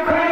Ukraine.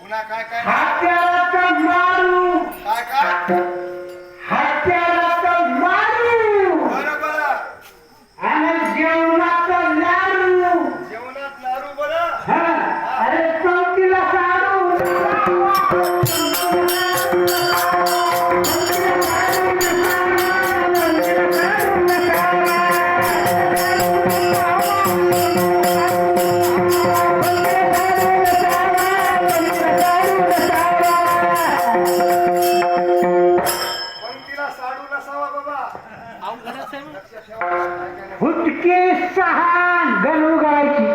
पुन्हा काय काय? काय काय? फुटके सहान गणू गायची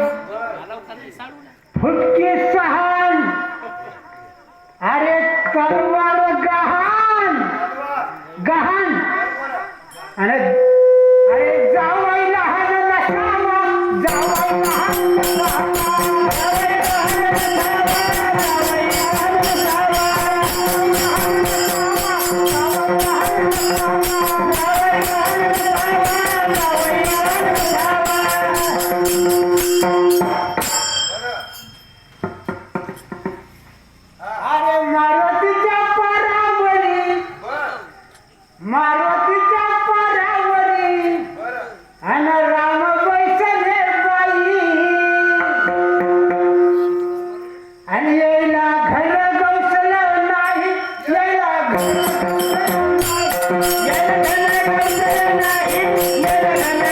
फुटके सहान. अरे तलवार गहान. गहान. अरे अरे जावाई लहान लहान. जावाई लहान लहान. मारो